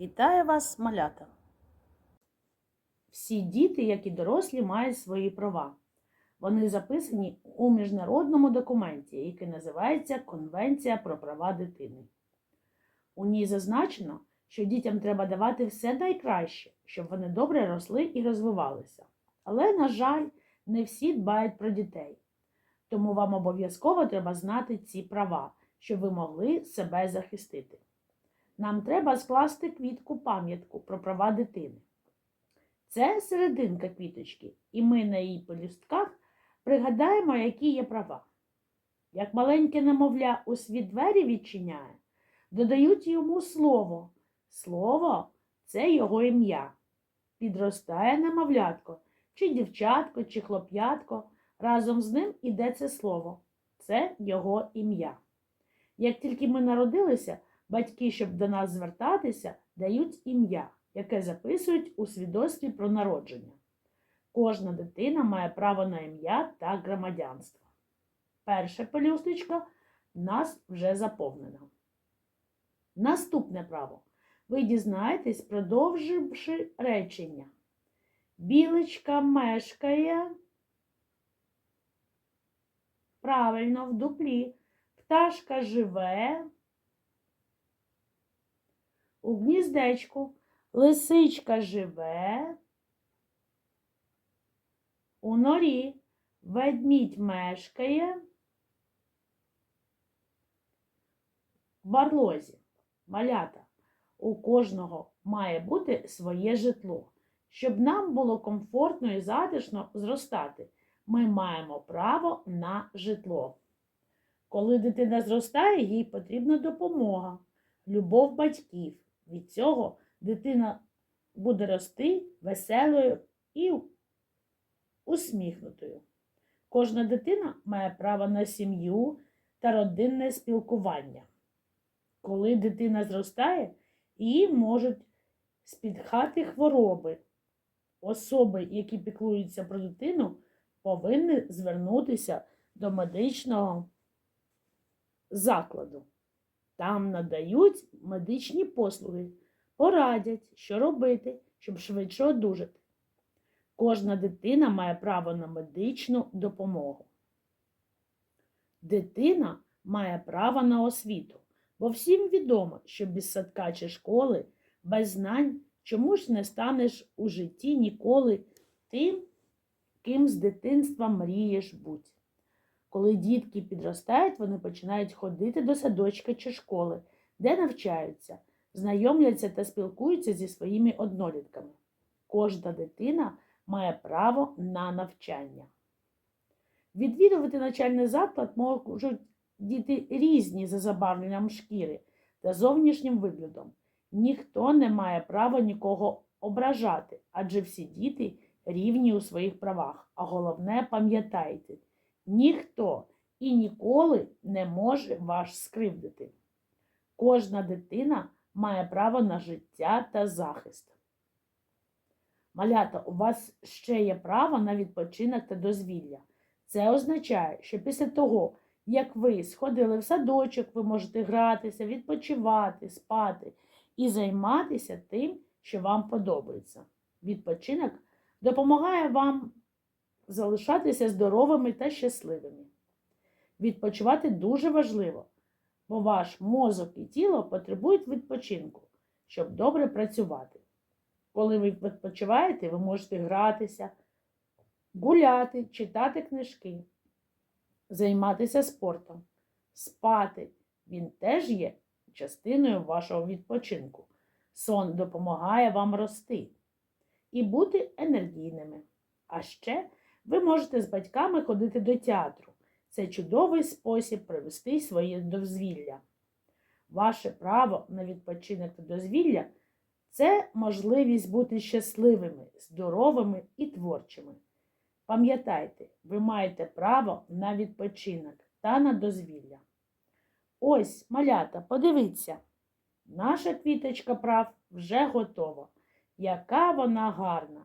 Вітаю вас, малята! Всі діти, як і дорослі, мають свої права. Вони записані у міжнародному документі, який називається Конвенція про права дитини. У ній зазначено, що дітям треба давати все найкраще, щоб вони добре росли і розвивалися. Але, на жаль, не всі дбають про дітей. Тому вам обов'язково треба знати ці права, щоб ви могли себе захистити. Нам треба скласти квітку пам'ятку про права дитини. Це серединка квіточки, і ми на її пелюстках пригадаємо, які є права. Як маленьке немовля у світ двері відчиняє, додають йому слово. Слово це його ім'я. Підростає немовлятко, чи дівчатко, чи хлоп'ятко. Разом з ним іде це слово. Це його ім'я. Як тільки ми народилися, батьки, щоб до нас звертатися, дають ім'я, яке записують у свідоцтві про народження. Кожна дитина має право на ім'я та громадянство. Перша пелюсточка нас вже заповнена. Наступне право. Ви дізнаєтесь, продовживши речення. Білочка мешкає. Правильно, в дуплі. Пташка живе. У гніздечку лисичка живе. У норі ведмідь мешкає. В барлозі малята. У кожного має бути своє житло. Щоб нам було комфортно і затишно зростати, ми маємо право на житло. Коли дитина зростає, їй потрібна допомога, любов батьків. Від цього дитина буде рости веселою і усміхнутою. Кожна дитина має право на сім'ю та родинне спілкування. Коли дитина зростає, її можуть спітхати хвороби. Особи, які піклуються про дитину, повинні звернутися до медичного закладу. Там надають медичні послуги, порадять, що робити, щоб швидше одужати. Кожна дитина має право на медичну допомогу. Дитина має право на освіту, бо всім відомо, що без садка чи школи, без знань чому ж не станеш у житті ніколи тим, ким з дитинства мрієш бути. Коли дітки підростають, вони починають ходити до садочка чи школи, де навчаються, знайомляться та спілкуються зі своїми однолітками. Кожна дитина має право на навчання. Відвідувати навчальний заклад можуть діти різні за забарвленням шкіри та зовнішнім виглядом. Ніхто не має права нікого ображати, адже всі діти рівні у своїх правах. А головне, пам'ятайте, ніхто і ніколи не може вас скривдити. Кожна дитина має право на життя та захист. Малята, у вас ще є право на відпочинок та дозвілля. Це означає, що після того, як ви сходили в садочок, ви можете гратися, відпочивати, спати і займатися тим, що вам подобається. Відпочинок допомагає вам залишатися здоровими та щасливими. Відпочивати дуже важливо, бо ваш мозок і тіло потребують відпочинку, щоб добре працювати. Коли ви відпочиваєте, ви можете гратися, гуляти, читати книжки, займатися спортом, спати. Він теж є частиною вашого відпочинку. Сон допомагає вам рости і бути енергійними. А ще ви можете з батьками ходити до театру. Це чудовий спосіб привести своє дозвілля. Ваше право на відпочинок та дозвілля це можливість бути щасливими, здоровими і творчими. Пам'ятайте, ви маєте право на відпочинок та на дозвілля. Ось, малята, подивіться, наша квіточка прав вже готова. Яка вона гарна!